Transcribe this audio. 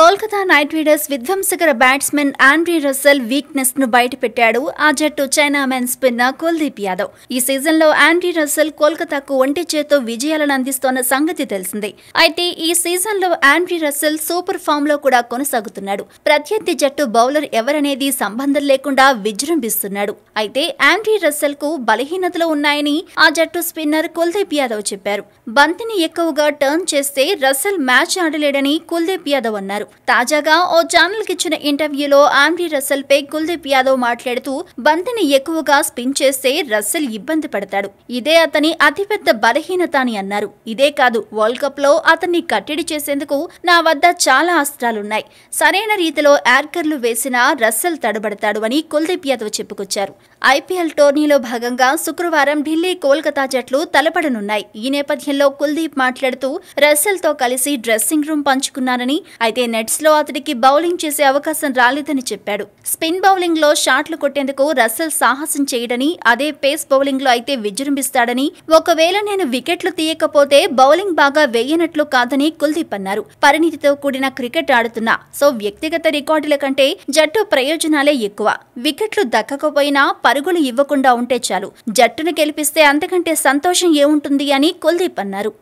Kolkata night riders విధ్వంసకర batsmen Andre Russell వీక్నెస్ను బయటపెట్టాడు. ఆ జట్టు chinaman spinner Kuldeep Yadav. ఈ సీజన్లో ఆండ్రీ రస్సెల్ కోల్కతాకు ఒంటి చేతో విజయాలను అందిస్తోన్న సంగతి తెలిసిందే. అయితే ఈ సీజన్లో ఆండ్రీ రస్సెల్ సూపర్ ఫామ్లో కూడా కొనసాగుతున్నాడు. ప్రత్యర్థి జట్టు బౌలర్ ఎవరనేది సంబంధం లేకుండా విజృంభిస్తున్నాడు. అయితే ఆండ్రీ రస్సెల్కు బలహీనతలు ఉన్నాయని ఆ జట్టు స్పిన్నర్ కుల్దీప్ యాదవ్ చెప్పారు. బంతిని ఎక్కువగా టర్న్ చేస్తే రస్సెల్ మ్యాచ్ ఆడలేడని కుల్దీప్ యాదవ్ అన్నారు. తాజాగా ఓ ఛానల్ ఇచ్చిన ఇంటర్వ్యూలో ఆండ్రీ రస్సెల్ పై కుల్దీప్ యాదవ్ మాట్లాడుతూ బంతిని ఎక్కువగా స్పిన్ చేస్తే రస్సెల్ ఇబ్బంది పడతాడు. ఇదే అతని అతిపెద్ద బలహీనత అని అన్నారు. ఇదే కాదు వరల్డ్ కప్లో అతన్ని కట్టడి చేసేందుకు నా వద్ద చాలా అస్త్రాలున్నాయి. సరైన రీతిలో యార్కర్లు వేసినా రస్సెల్ తడబడతాడు అని కుల్దీప్ యాదవ్ చెప్పుకొచ్చారు. ఐపీఎల్ టోర్నీలో భాగంగా శుక్రవారం ఢిల్లీ కోల్కతా జట్లు తలపడనున్నాయి. ఈ నేపథ్యంలో కుల్దీప్ మాట్లాడుతూ రస్సెల్తో కలిసి డ్రెస్సింగ్ రూమ్ పంచుకున్నానని అయితే నెట్స్లో అతడికి బౌలింగ్ చేసే అవకాశం రాలేదని చెప్పాడు. స్పిన్ బౌలింగ్లో షాట్లు కొట్టేందుకు రస్సెల్ సాహసం చేయడని అదే పేస్ బౌలింగ్లో అయితే విజృంభిస్తాడని ఒకవేళ నేను వికెట్లు తీయకపోతే బౌలింగ్ బాగా వేయనట్లు కాదని కుల్దీప్ అన్నారు. పరిణితితో కూడిన క్రికెట్ ఆడుతున్నా. సో వ్యక్తిగత రికార్డుల కంటే జట్టు ప్రయోజనాలే ఎక్కువ. వికెట్లు దక్కకపోయినా పరుగులు ఇవ్వకుండా ఉంటే చాలు. జట్టును గెలిపిస్తే అంతకంటే సంతోషం ఏముంటుంది అని కుల్దీప్ అన్నారు.